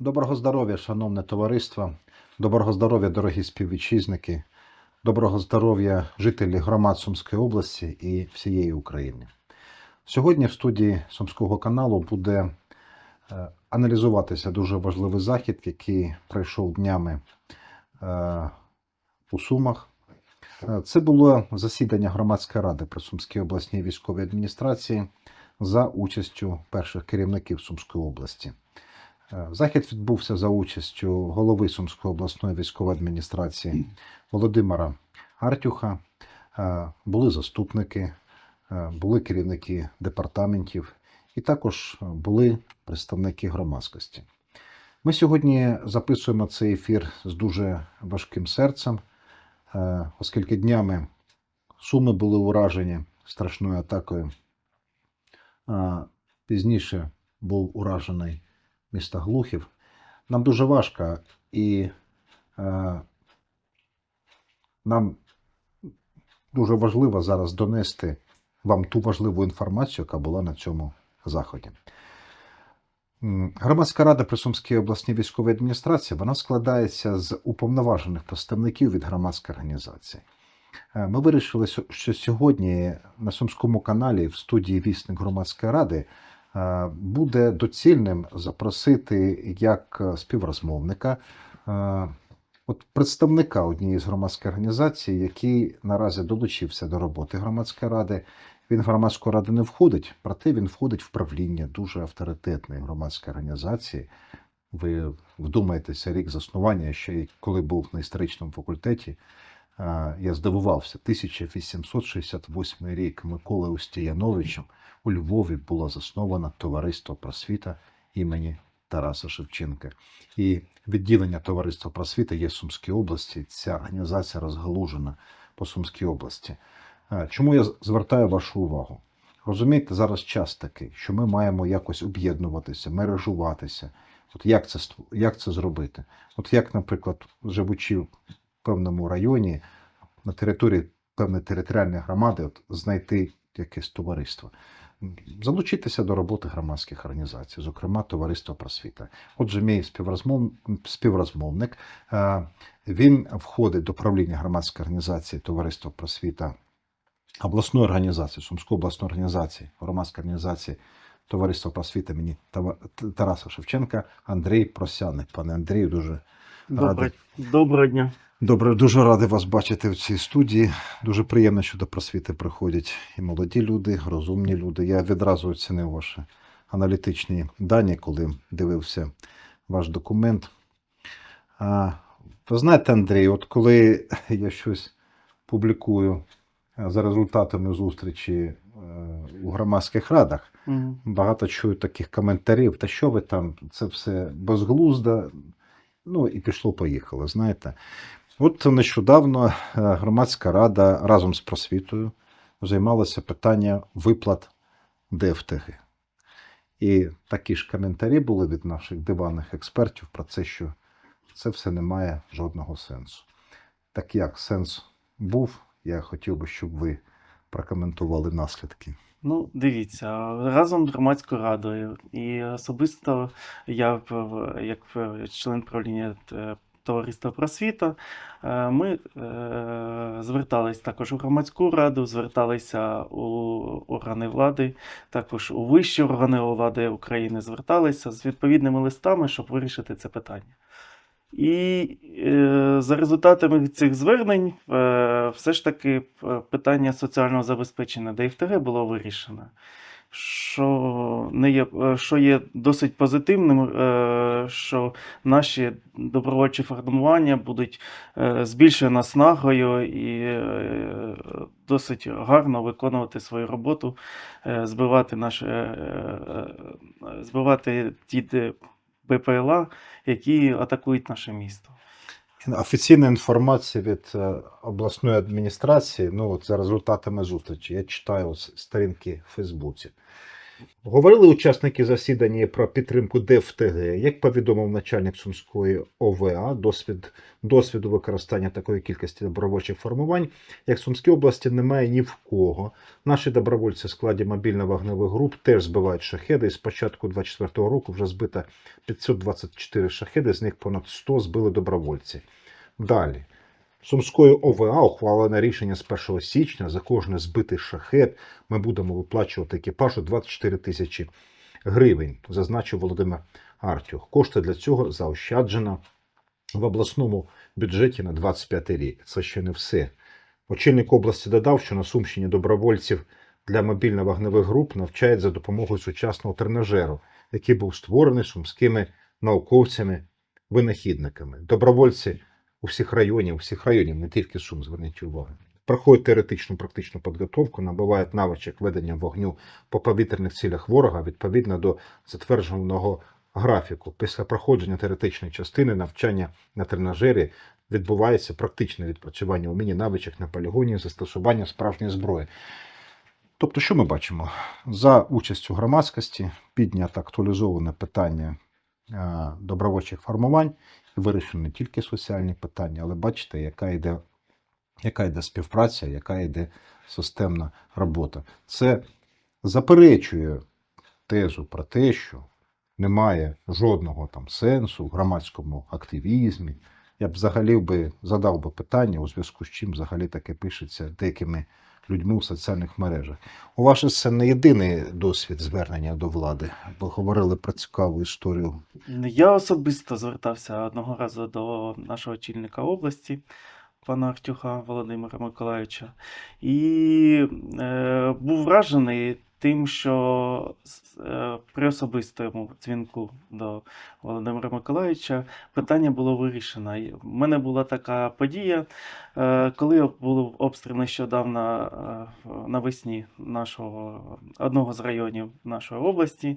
Доброго здоров'я, шановне товариство, доброго здоров'я, дорогі співвітчизники, доброго здоров'я жителі громад Сумської області і всієї України. Сьогодні в студії Сумського каналу буде е, аналізуватися дуже важливий захід, який пройшов днями е, у Сумах. Е, Це було засідання громадської ради при Сумській обласній військовій адміністрації за участю перших керівників Сумської області. Е, Захід відбувся за участю голови Сумської обласної військової адміністрації Володимира Артюха. Е, Були заступники, е, були керівники департаментів і також були представники громадськості. Ми сьогодні записуємо цей ефір з дуже важким серцем, оскільки днями Суми були уражені страшною атакою. Пізніше був уражений міста Глухів. Нам дуже важко і е, нам дуже важливо зараз донести вам ту важливу інформацію, яка була на цьому заході. Громадська рада при Сумській обласній військовій адміністрації вона складається з уповноважених представників від громадської організації. Е, Ми вирішили, що сьогодні на Сумському каналі в студії Вісник громадської ради буде доцільним запросити як е, співрозмовника, е, от представника однієї з громадських організацій, який наразі долучився до роботи громадської ради. Він в громадську раду не входить, проте він входить в правління дуже авторитетної громадської організації. Ви вдумаєтеся, рік заснування, ще коли був на історичному факультеті, е, я здивувався. 1868 рік Миколи Устіяновичем у Львові було засновано товариство просвіта імені Тараса Шевченка. І відділення Товариства просвіта є в Сумській області. Ця організація розгалужена по Сумській області. Чому я звертаю вашу увагу? Розумієте, зараз час такий, що ми маємо якось об'єднуватися, мережуватися. От як це, як це зробити? От як, наприклад, живучи певному районі, на території певної територіальної громади, от знайти якесь товариство, залучитися до роботи громадських організацій, зокрема Товариство просвіта. Отже, мій співрозмов... співрозмовник, е, він входить до правління громадської організації Товариство просвіта обласної організації, Сумської обласної організації, громадської організації Товариство просвіти імені Тава- Тараса Шевченка Андрій Просяник. Пане Андрію, дуже Добре. Доброго дня. Добре, дуже радий вас бачити в цій студії. Дуже приємно, що до просвіти приходять і молоді люди, розумні люди. Я відразу оцінив ваші аналітичні дані, коли дивився ваш документ. А, ви знаєте, Андрій, от коли я щось публікую е, за результатами зустрічі е, у громадських радах, Мгм. багато чую таких коментарів. Та що ви там, це все безглуздо. Ну і пішло-поїхало, знаєте. От нещодавно е, громадська рада разом з просвітою займалася питання виплат ДФТГ. І такі ж коментарі були від наших диванних експертів про це, що це все не має жодного сенсу. Так як сенс був, я хотів би, щоб ви прокоментували наслідки. Ну, дивіться, разом з громадською радою і особисто я, як член правління е, товариства просвіта, е, ми е, звертались також у громадську раду, зверталися у органи влади, також у вищі органи влади України зверталися з відповідними листами, щоб вирішити це питання. І е, за результатами цих звернень, е, все ж таки е, питання соціального забезпечення ДФТГ було вирішено. Що, не є, е, що є досить позитивним, е, що наші добровольчі формування будуть е, з наснагою і е, досить гарно виконувати свою роботу, е, збивати наші, е, е, збивати ті БПЛА, які атакують наше місто. Офіційна інформація від е, обласної адміністрації, ну от за результатами зустрічі, я читаю ось сторінки в Фейсбуці. Говорили учасники засідання про підтримку ДФТГ. Як повідомив начальник Сумської ОВА, досвід, досвіду використання такої кількості добровольчих формувань, як в Сумській області немає ні в кого. Наші добровольці в складі мобільно-вогневих груп теж збивають шахеди. І з початку 24-го року вже збито 524 шахеди, з них понад 100 збили добровольці. Далі. Сумською ОВА ухвалене рішення з 1 січня за кожний збитий шахет ми будемо виплачувати екіпажу 24 тисячі гривень, зазначив Володимир Артюх. Кошти для цього заощаджено в обласному бюджеті на 25 рік. Це ще не все. Очільник області додав, що на Сумщині добровольців для мобільно-вогневих груп навчають за допомогою сучасного тренажеру, який був створений сумськими науковцями-винахідниками. Добровольці у всіх районів, у всіх районів, не тільки Сум, зверніть увагу. Проходять теоретичну практичну підготовку, набувають навичок ведення вогню по повітряних цілях ворога відповідно до затвердженого графіку. Після проходження теоретичної частини навчання на тренажері відбувається практичне відпрацювання уміння навичок на полігоні застосування справжньої зброї. Тобто, що ми бачимо? За участю громадськості піднято актуалізоване питання е, добровольчих формувань, вирішено не тільки соціальні питання, але бачите, яка йде, яка йде співпраця, яка йде системна робота. Це заперечує тезу про те, що немає жодного там сенсу в громадському активізмі. Я б взагалі би задав би питання, у зв'язку з чим взагалі таке пишеться деякими людьми у соціальних мережах. У вас це не єдиний досвід звернення до влади. Ви говорили про цікаву історію. Я особисто звертався одного разу до нашого очільника області, пана Артюха Володимира Миколаївича, і е, був вражений тим, що е, при особистому дзвінку до Володимира Миколаївича питання було вирішено. В мене була така подія, е, коли був обстріл нещодавно е, навесні нашого одного з районів нашої області.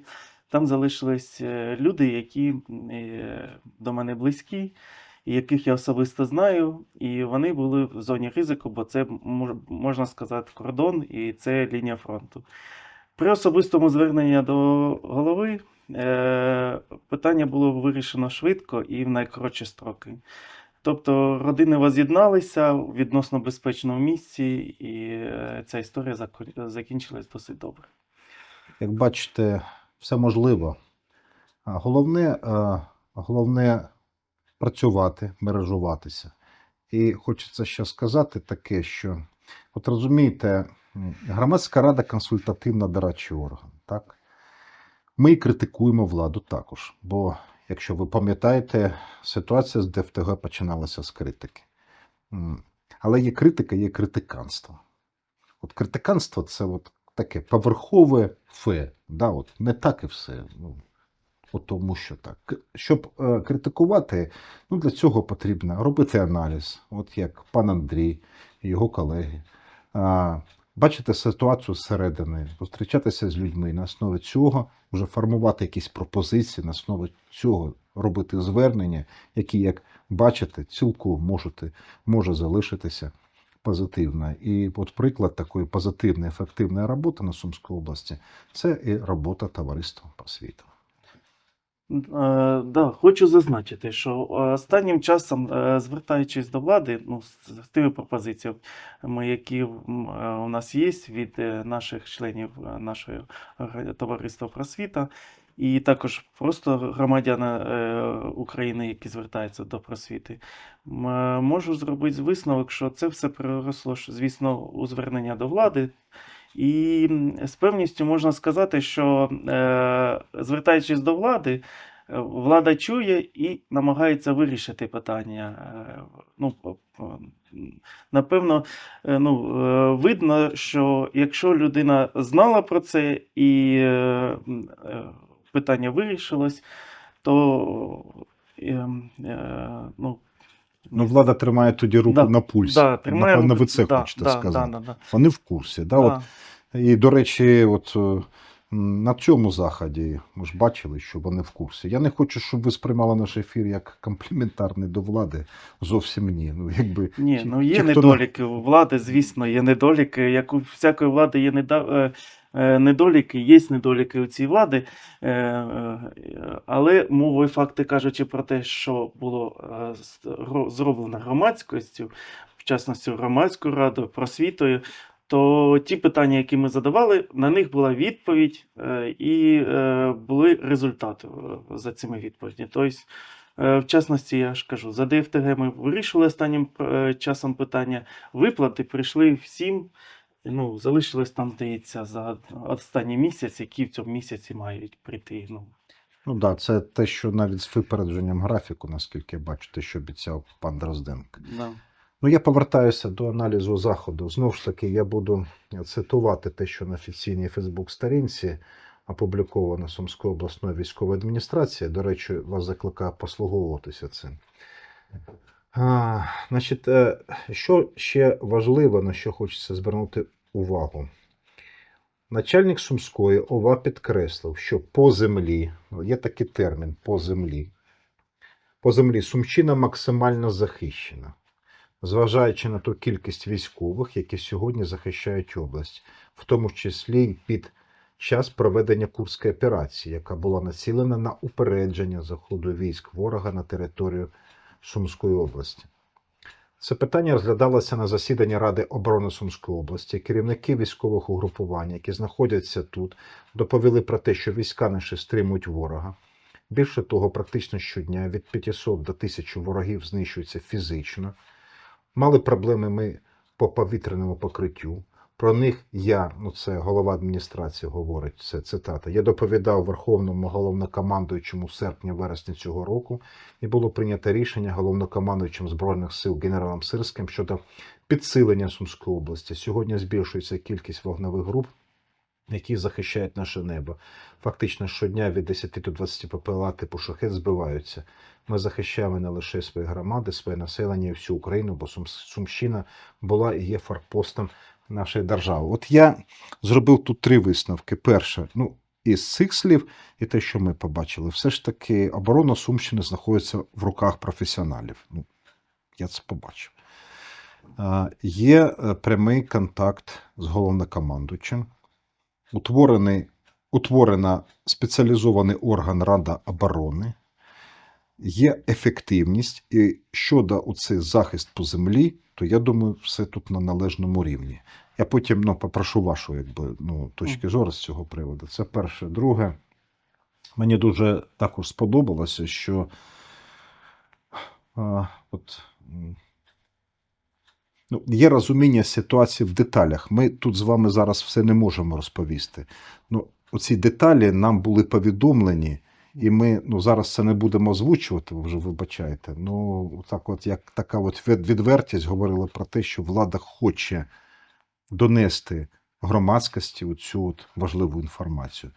Там залишились люди, які до мене близькі, яких я особисто знаю, і вони були в зоні ризику, бо це мож- можна сказати кордон, і це лінія фронту. При особистому зверненні до голови е, питання було вирішено швидко і в найкоротші строки. Тобто родини воз'єдналися в відносно безпечному місці, і е, ця історія закінчилась досить добре. Як бачите, все можливо. Головне, е, головне працювати, мережуватися. І хочеться ще сказати таке, що, от розумієте, громадська рада консультативно дорадчий орган. Так? Ми критикуємо владу також. Бо, якщо ви пам'ятаєте, ситуація з ДФТГ починалася з критики. Але є критика, є критиканство. От критиканство це от таке поверхове фе. Да, от не так і все. Ну, от тому що так. Щоб е, критикувати, ну, для цього потрібно робити аналіз, от як пан Андрій і його колеги. Бачити ситуацію зсередини, зустрічатися з людьми на основі цього, вже формувати якісь пропозиції, на основі цього робити звернення, які, як бачите, цілком можете, може залишитися позитивна. І от приклад такої позитивної, ефективної роботи на Сумській області це і робота товариства просвіти. Е, да, хочу зазначити, що е, останнім часом, е, звертаючись до влади, ну, з тими пропозиціями, які е, у нас є від е, наших членів е, нашого товариства просвіта, і також просто громадяни е, України, які звертаються до просвіти, е, можу зробити висновок, що це все переросло, звісно, у звернення до влади. І з певністю можна сказати, що е, звертаючись до влади, е, влада чує і намагається вирішити питання. Е, Ну, напевно, е, ну, е, видно, що якщо людина знала про це і питання вирішилось, то ну, Ну, влада тримає тоді руку Да, на пульсі. да, тримає Напевно, руку- ви це да, хочете да, сказати. Да, да, да. Вони в курсі. Да? От, і, до речі, от на цьому заході ми ж бачили, що вони в курсі. Я не хочу, щоб ви сприймали наш ефір як компліментарний до влади. Зовсім ні. Ну, якби, Ні, ну є ті, недоліки у влади, звісно, є недоліки. Як у всякої влади є неда... е, е, недоліки, є недоліки у цій влади, е, але мовою факти кажучи про те, що було зроблено громадськістю, в частності громадською радою, просвітою, то ті питання, які ми задавали, на них була відповідь е, і е, були результати е, за цими відповідями. Тобто, в частності, я ж кажу, за ДФТГ ми вирішили останнім часом питання. Виплати прийшли всім. Ну, залишилось там, здається, за останній місяць, які в цьому місяці мають прийти. Ну, Ну так, да, це те, що навіть з випередженням графіку, наскільки я бачу, те, що обіцяв пан Дрозденко. да. Ну, я повертаюся до аналізу заходу. Знову ж таки, я буду цитувати те, що на офіційній Фейсбук-сторінці опубліковано Сумською обласною військовою адміністрацією. До речі, вас закликаю послуговуватися цим. А, значить, е, що ще важливо, на що хочеться звернути увагу? Начальник Сумської ОВА підкреслив, що по землі, є такий термін по землі, по землі Сумщина максимально захищена зважаючи на ту кількість військових, які сьогодні захищають область, в тому числі й під час проведення Курської операції, яка була націлена на упередження заходу військ ворога на територію Сумської області. Це питання розглядалося на засіданні Ради оборони Сумської області. Керівники військових угрупувань, які знаходяться тут, доповіли про те, що війська наші стримують ворога. Більше того, практично щодня від 500 до 1000 ворогів знищуються фізично. Мали проблеми ми по повітряному покриттю. Про них я, ну це голова адміністрації говорить, це цитата. Я доповідав Верховному головнокомандуючому в серпні-вересні цього року, і було прийнято рішення головнокомандуючим Збройних сил генералом Сирським щодо підсилення Сумської області. Сьогодні збільшується кількість вогневих груп, які захищають наше небо. Фактично щодня від 10 до 20 ППЛА типу шахет збиваються. Ми захищаємо не лише свої громади, своє населення і всю Україну, бо Сумщина була і є форпостом нашої держави. От я зробив тут три висновки. Перше, ну, із цих слів, і те, що ми побачили, все ж таки оборона Сумщини знаходиться в руках професіоналів. Ну, я це побачив. Є е, прямий контакт з головнокомандуючим. Утворений, утворена спеціалізований орган Рада оборони є ефективність, і щодо оцей захист по землі, то я думаю, все тут на належному рівні. Я потім ну, попрошу вашу якби, ну, точки зору з цього приводу. Це перше. Друге, мені дуже також сподобалося, що а, от, ну, є розуміння ситуації в деталях. Ми тут з вами зараз все не можемо розповісти. Ну, оці деталі нам були повідомлені. І ми ну, зараз це не будемо озвучувати, ви вже вибачаєте. Ну, так от, як така от відвертість говорила про те, що влада хоче донести громадськості цю важливу інформацію.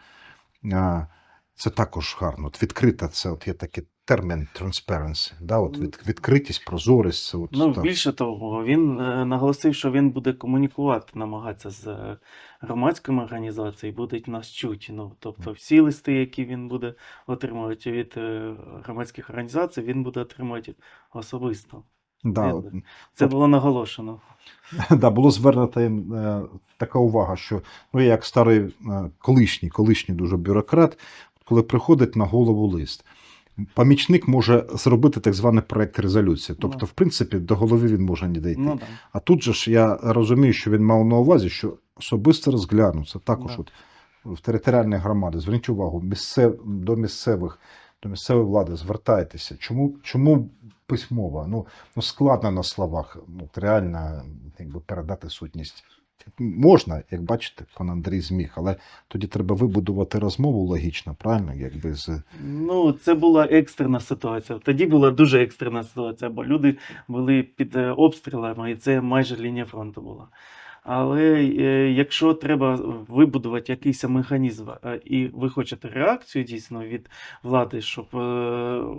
Це також гарно. От відкрита, це от є такий термін transparency, да, от від, відкритість, прозорість. Це от, Ну, так. більше того, він е, наголосив, що він буде комунікувати, намагатися з е, громадськими організаціями, будуть нас чути. Ну, тобто всі листи, які він буде отримувати від е, громадських організацій, він буде отримувати особисто. Да, Це було наголошено. Да, було звернута їм е, така увага, що ну, я як старий е, колишній, колишній дуже бюрократ, коли приходить на голову лист, помічник може зробити так званий проект резолюції. Тобто, Ну. в принципі, до голови він може не дійти. Ну. А тут же ж я розумію, що він мав на увазі, що особисто розгляну. Це також Да. от в територіальні громади. Зверніть увагу, місцев, до місцевих, до місцевої влади звертайтеся. Чому, чому письмова? Ну, ну складно на словах. Ну, реально якби, передати сутність. Можна, як бачите, пан Андрій зміг, але тоді треба вибудувати розмову логічно, правильно? Якби з Ну, це була екстрена ситуація. Тоді була дуже екстрена ситуація, бо люди були під е, обстрілами, і це майже лінія фронту була. Але е, якщо треба вибудувати якийсь механізм, е, і ви хочете реакцію дійсно від влади, щоб е,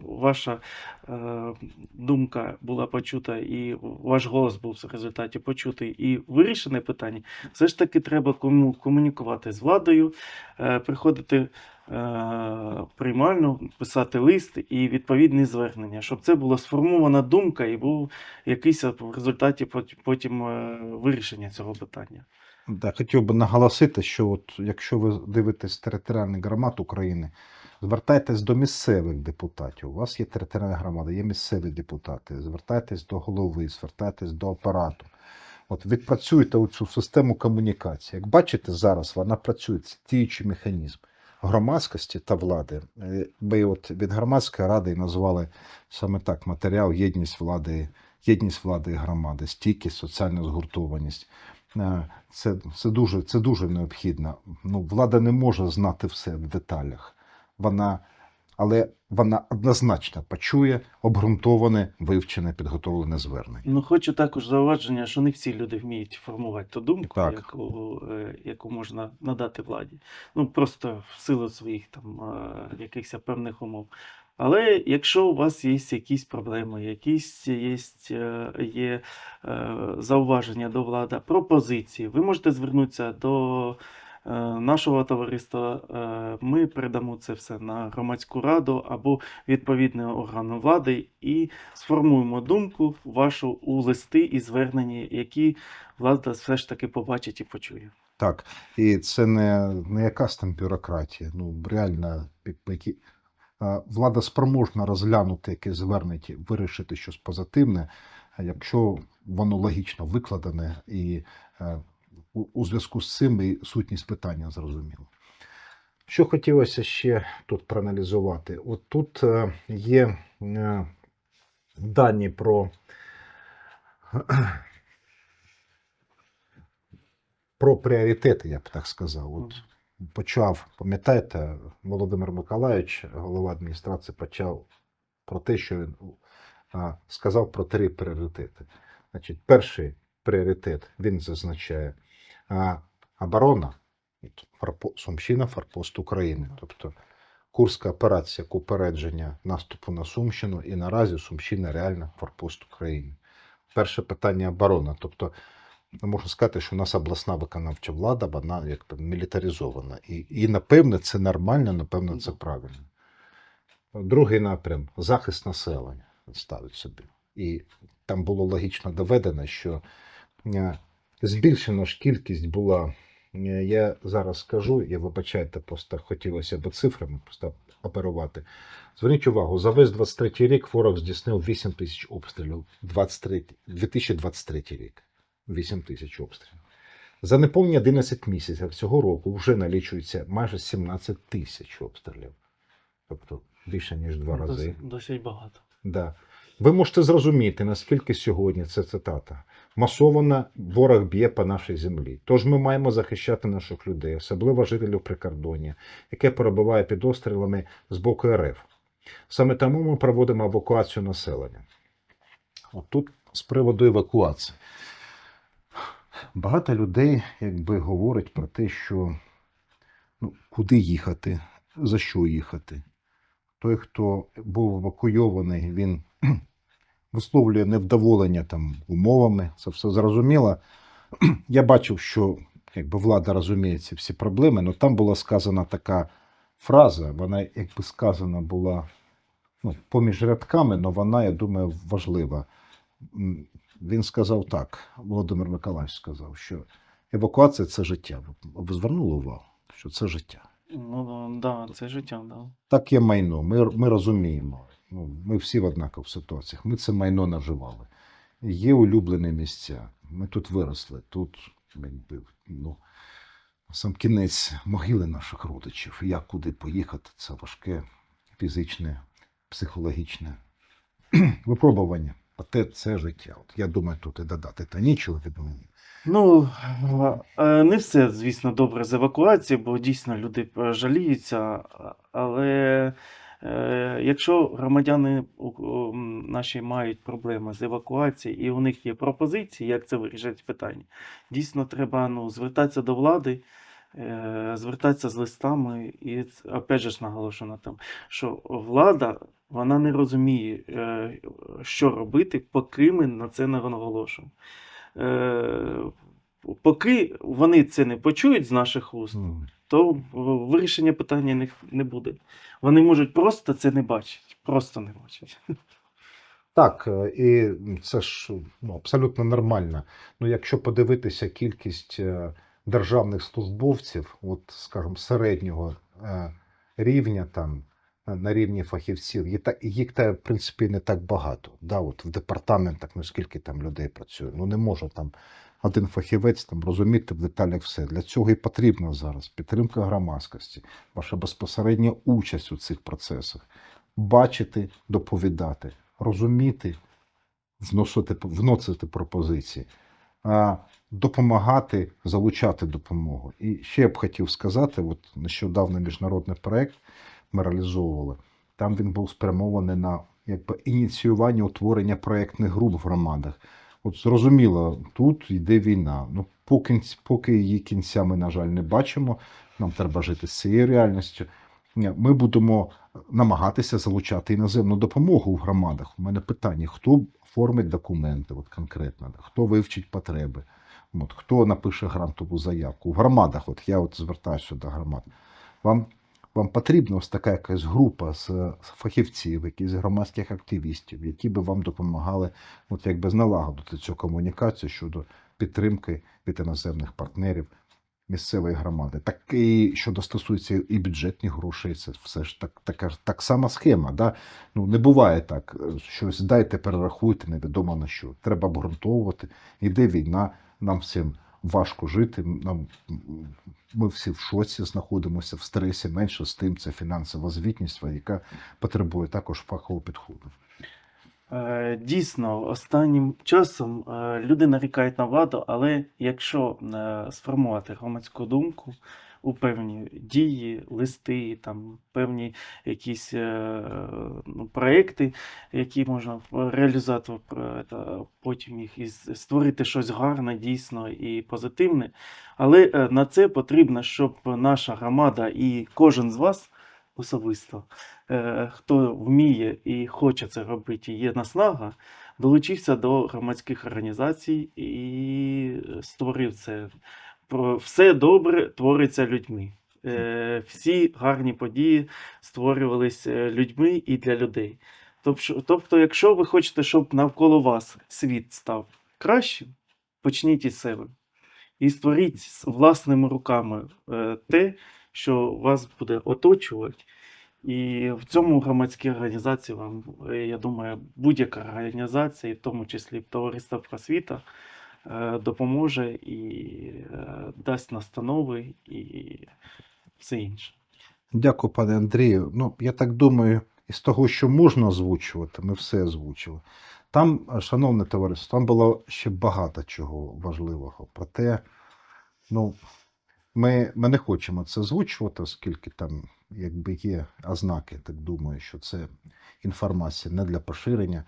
ваша думка була почута і ваш голос був в результаті почутий і вирішене питання, все ж таки треба кому комунікувати з владою, приходити приймальну, писати лист і відповідні звернення, щоб це була сформована думка і був якийсь в результаті потім е, вирішення цього питання. Да, хотів би наголосити, що от, якщо ви дивитесь територіальний громад України, звертайтесь до місцевих депутатів. У вас є територіальна громада, є місцеві депутати. Звертайтесь до голови, звертайтесь до апарату. От відпрацюйте цю систему комунікації. Як бачите, зараз вона працює, це діючий механізм громадськості та влади. Е, Ми от від громадської ради назвали саме так матеріал єдність влади, єдність влади і громади, стійкість, соціальна згуртованість. Е, Це, це, дуже, це дуже необхідно. Ну, влада не може знати все в деталях. Вона, але вона однозначно почує обґрунтоване, вивчене, підготовлене звернення. Ну, хочу також зауваження, що не всі люди вміють формувати ту думку, Так. яку, е, яку можна надати владі. Ну, просто в силу своїх там е, якихось певних умов. Але якщо у вас є якісь проблеми, якісь є, е, є зауваження до влади, пропозиції, ви можете звернутися до нашого товариства. Е, Ми передамо це все на громадську раду або відповідний орган влади і сформуємо думку вашу у листи і зверненні, які влада все ж таки побачить і почує. Так, і це не, не якась там бюрократія. Ну, реально, які, влада спроможна розглянути якесь звернення, вирішити щось позитивне, якщо воно логічно викладене і е, у, у зв'язку з цим і сутність питання зрозуміла. Що хотілося ще тут проаналізувати? От тут е, є е, дані про про пріоритети, я б так сказав. От почав, пам'ятаєте, Володимир Миколаївич, голова адміністрації, почав про те, що він сказав про три пріоритети. Значить, перший пріоритет він зазначає оборона, Сумщина, форпост України. Тобто Курська операція як упередження наступу на Сумщину, і наразі Сумщина реально форпост України. Перше питання оборона. Тобто Ну, можна сказати, що у нас обласна виконавча влада, вона якби мілітаризована. І, і напевне, це нормально, напевно, це правильно. Другий напрям захист населення ставить собі. І там було логічно доведено, що збільшена ж кількість була. е, Я зараз скажу, я вибачайте, просто хотілося б цифрами просто оперувати. Зверніть увагу, за весь 23 рік ворог здійснив 8 тисяч обстрілів. 23, 2023 рік. 8 тисяч обстрілів. За неповні 11 місяців цього року вже налічується майже 17 тисяч обстрілів. Тобто більше, ніж два рази. Досить, досить багато. Да. Ви можете зрозуміти, наскільки сьогодні це цитата. Масовано ворог б'є по нашій землі. Тож ми маємо захищати наших людей, особливо жителів прикордоння, яке перебуває під обстрілами з боку РФ. Саме тому ми проводимо евакуацію населення. От тут з приводу евакуації. Багато людей якби говорить про те, що ну, куди їхати, за що їхати. Той, хто був евакуйований, він висловлює невдоволення там умовами, це все зрозуміло. Я бачив, що якби влада розуміє ці всі проблеми, але там була сказана така фраза, вона якби сказана була ну, поміж рядками, але вона, я думаю, важлива. Він сказав так, Володимир Миколаївич сказав, що евакуація це життя. Ви- Ви звернули увагу, що це життя. Ну, да, це життя, да. Так є майно. Ми, ми розуміємо. Ну, ми всі в однакових ситуаціях. Ми це майно наживали. Є улюблені місця. Ми тут виросли. Тут, ну, сам кінець могили наших родичів. Як куди поїхати, це важке фізичне, психологічне випробування. Оте це життя. От я думаю, тут і додати та нічого від мене. Ну, не все, звісно, добре з евакуації, бо дійсно люди е, жаліються. Але якщо громадяни наші мають проблеми з евакуацією і у них є пропозиції, як це вирішити питання, дійсно треба ну, звертатися до влади, е, звертатися з листами, і опять же ж наголошую на тому, що влада вона не розуміє, е, що робити, поки ми на це не наголошуємо. Е, Поки вони це не почують з наших уст, то е, вирішення питання не, не буде. Вони можуть просто це не бачити. Просто не бачать. Так, е, і це ж ну, абсолютно нормально. Ну, якщо подивитися кількість е, державних службовців, от, скажімо, середнього рівня там. на- рівні фахівців їх, та- в принципі, не так багато. Да, от в департаментах, ну скільки там людей працює. Ну не може там один фахівець там розуміти в деталях все. Для цього і потрібна зараз підтримка громадськості, ваша безпосередня участь у цих процесах, бачити, доповідати, розуміти, вносити, вносити пропозиції, допомагати, залучати допомогу. І ще я б хотів сказати: от нещодавно міжнародний проект ми реалізовували. Там він був спрямований на якби, ініціювання утворення проєктних груп в громадах. От зрозуміло, тут йде війна. Ну, поки, поки її кінця ми, на жаль, не бачимо. Нам треба жити з цією реальністю. Ми будемо намагатися залучати іноземну допомогу в громадах. У мене питання: хто оформить документи, от конкретно, хто вивчить потреби, от, хто напише грантову заявку. В громадах, от я от звертаюся до громад. Вам, вам потрібна ось така якась група з фахівців, якісь громадських активістів, які би вам допомагали от якби налагодити цю комунікацію щодо підтримки від іноземних партнерів місцевої громади. Так і щодо стосується і бюджетних грошей, це все ж так, така так сама схема. Да? Ну не буває так, е, щось дайте, перерахуйте, невідомо на що. Треба обґрунтовувати. Іде війна, нам всім важко жити. Нам ми всі в шоці знаходимося в стресі. Менше з тим це фінансова звітність, яка потребує також фахового підходу. Е, Дійсно, останнім часом е, люди нарікають на владу, але якщо е, сформувати громадську думку у певні дії, листи, там певні якісь е, ну, проекти, які можна реалізувати потім їх і створити щось гарне, дійсно і позитивне. Але е, на це потрібно, щоб наша громада і кожен з вас особисто е, хто вміє і хоче це робити, є наснага, долучився до громадських організацій і створив це. Про все добре твориться людьми. Е, Всі гарні події створювались е, людьми і для людей. Тобто, якщо ви хочете, щоб навколо вас світ став кращим, почніть із себе і створіть власними руками е, те, що вас буде оточувати. І в цьому громадські організації вам, я думаю, будь-яка організація, в тому числі товариство просвіта, допоможе і е, дасть настанови і все інше. Дякую, пане Андрію. Ну, я так думаю, із того, що можна озвучувати, ми все озвучили. Там, е, шановне товариство, там було ще багато чого важливого. Проте, ну, ми, ми не хочемо це озвучувати, оскільки там якби є ознаки, так думаю, що це інформація не для поширення.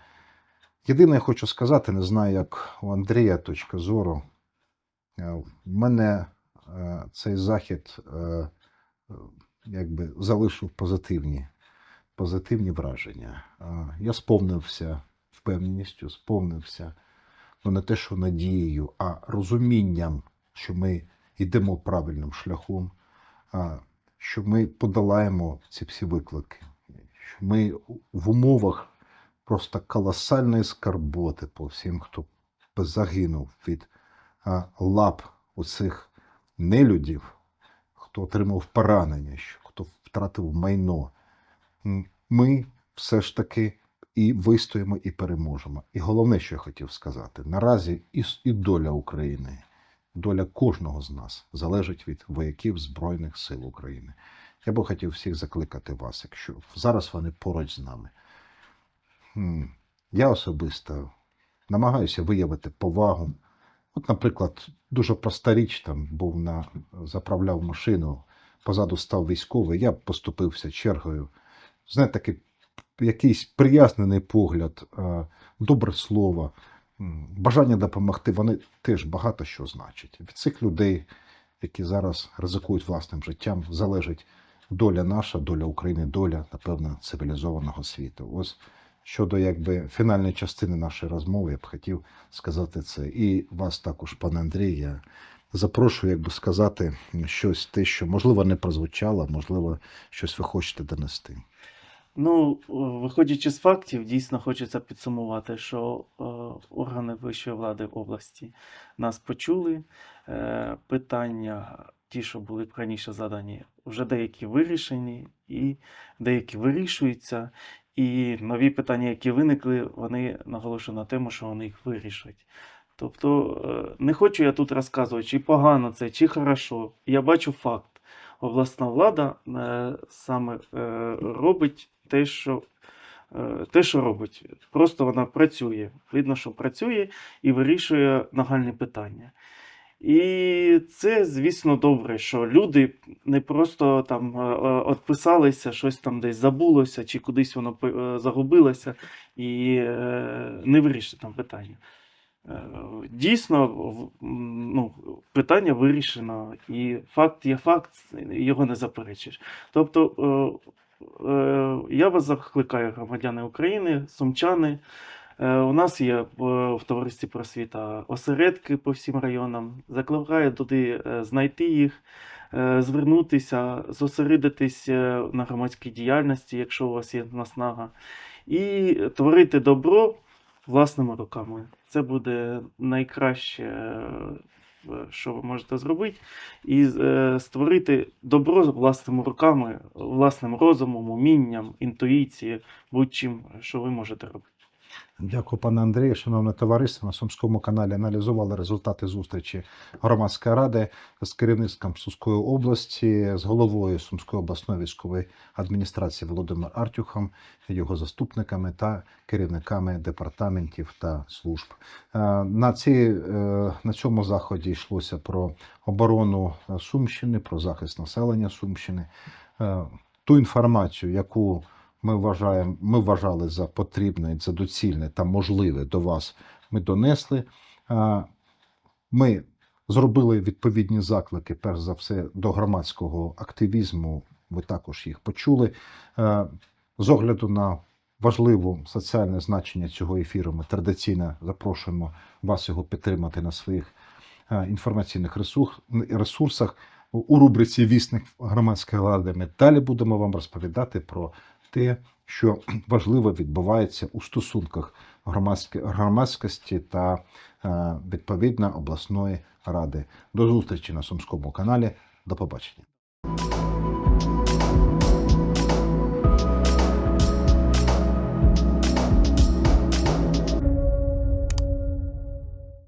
Єдине, я хочу сказати, не знаю, як у Андрія точка зору. Е, В мене е, цей захід е, якби залишив позитивні, позитивні враження. Я сповнився впевненістю, сповнився ну, не те, що надією, а розумінням, що ми йдемо правильним шляхом, що ми подолаємо ці всі виклики, що ми в умовах просто колосальної скарботи по всім, хто загинув від лап оцих нелюдів, хто отримав поранення, хто втратив майно. Ми все ж таки і вистоїмо, і переможемо. І головне, що я хотів сказати, наразі і доля України, доля кожного з нас залежить від вояків Збройних сил України. Я би хотів всіх закликати вас, якщо зараз вони поруч з нами. Я особисто намагаюся виявити повагу. От, наприклад, дуже проста річ там був на заправляв машину, позаду став військовий, я поступився чергою. Знаєте, такий якийсь прияснений погляд, е, добре слово, бажання допомогти, вони теж багато що значать. Від цих людей, які зараз ризикують власним життям, залежить доля наша, доля України, доля, напевно, цивілізованого світу. Ось щодо якби фінальної частини нашої розмови, я б хотів сказати це. І вас також, пане Андрій, я запрошую, якби сказати щось те, що можливо не прозвучало, можливо, щось ви хочете донести. Ну, виходячи з фактів, дійсно хочеться підсумувати, що е, органи вищої влади області нас почули. Е, питання, ті, що були раніше задані, вже деякі вирішені, і деякі вирішуються. І нові питання, які виникли, вони наголошую на тему, що вони їх вирішать. Тобто, е, не хочу я тут розказувати, чи погано це, чи хорошо. Я бачу факт. Обласна влада е, саме е, робить те, що, те, що робить. Просто вона працює. Видно, що працює і вирішує нагальні питання. І це, звісно, добре, що люди не просто там е, е, відписалися, щось там десь забулося, чи кудись воно е, загубилося, і не вирішили там питання. Дійсно, ну, питання вирішено, і факт є факт, його не заперечиш. Тобто, я вас закликаю, громадяни України, сумчани. Е, У нас є в, в товаристві просвіта осередки по всім районам. Закликаю туди е, знайти їх, е, звернутися, зосередитись е, на громадській діяльності, якщо у вас є наснага, і творити добро власними руками. Це буде найкраще, е, що ви можете зробити, і е, створити добро власними руками, власним розумом, умінням, інтуїцією, будь-чим, що ви можете робити. Дякую, пане Андрію. Шановне товариство, на Сумському каналі аналізували результати зустрічі громадської ради з керівництвом Сумської області, з головою Сумської обласної військової адміністрації Володимиром Артюхом, його заступниками та керівниками департаментів та служб. Е, На, ці, е, на цьому заході йшлося про оборону Сумщини, про захист населення Сумщини. Е, Ту інформацію, яку ми вважаємо, ми вважали за потрібне, за доцільне та можливе до вас. Ми донесли. Ми зробили відповідні заклики, перш за все, до громадського активізму. Ви також їх почули. З огляду на важливе соціальне значення цього ефіру, ми традиційно запрошуємо вас його підтримати на своїх інформаційних ресурсах. У рубриці Вісник громадської влади ми далі будемо вам розповідати про те, що важливо відбувається у стосунках громадськості та е, відповідно обласної ради. До зустрічі на Сумському каналі. До побачення.